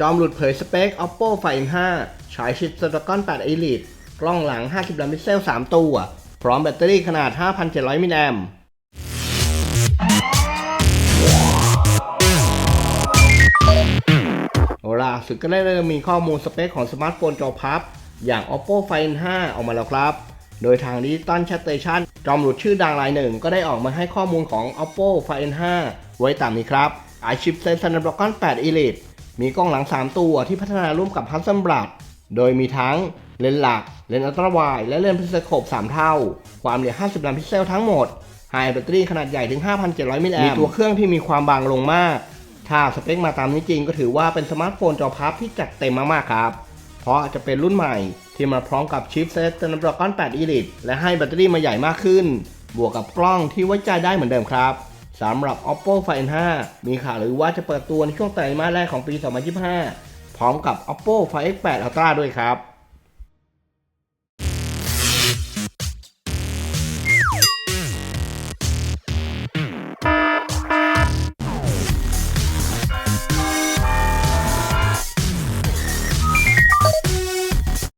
จอมหลุดเผยสเปค Oppo Find 5ฉายชิป Snapdragon 8 Elite กล้องหลัง 50 ล้านพิกเซล 3 ตัว พร้อมแบตเตอรี่ขนาด 5,700 มิลลิแอมป์ล่าสุดก็ได้เริ่มมีข้อมูลสเปคของสมาร์ทโฟนจอพับ อย่าง Oppo Find 5 ออกมาแล้วครับ โดยทาง Digital Station จอมหลุดชื่อดังรายหนึ่ง ก็ได้ออกมาให้ข้อมูลของ Oppo Find 5 ไว้ตามนี้ครับไอชิปเซน Snapdragon 8 Elite มีกล้องหลัง 3 ตัวที่พัฒนาร่วมกับ Hasselblad โดยมีทั้งเลนส์หลัก เลนส์อัลตราไวด์และเลนส์พิเศษโคบ3เท่า ความละเอียด50ล้านพิกเซลทั้งหมดไฮแบตเตอรี่ขนาดใหญ่ถึง 5,700 มิลลิแอมป์มีตัวเครื่องที่มีความบางลงมาก ถ้าสเปคมาตามนี้จริงก็ถือว่าเป็นสมาร์ทโฟนจอพับที่จัดเต็มมากๆครับ เพราะจะเป็นรุ่นใหม่ที่มาพร้อมกับชิปเซต Snapdragon 8 Elite และให้แบตเตอรี่มาใหญ่มากขึ้น บวกกับกล้องที่ไว้ใจได้เหมือนเดิมครับ สำหรับ Oppo Find 5 มีข่าวหรือว่าจะเปิดตัวในช่วงไตรมาสแรกของปี 2025 พร้อมกับ Oppo Find X8 Ultra ด้วยครับ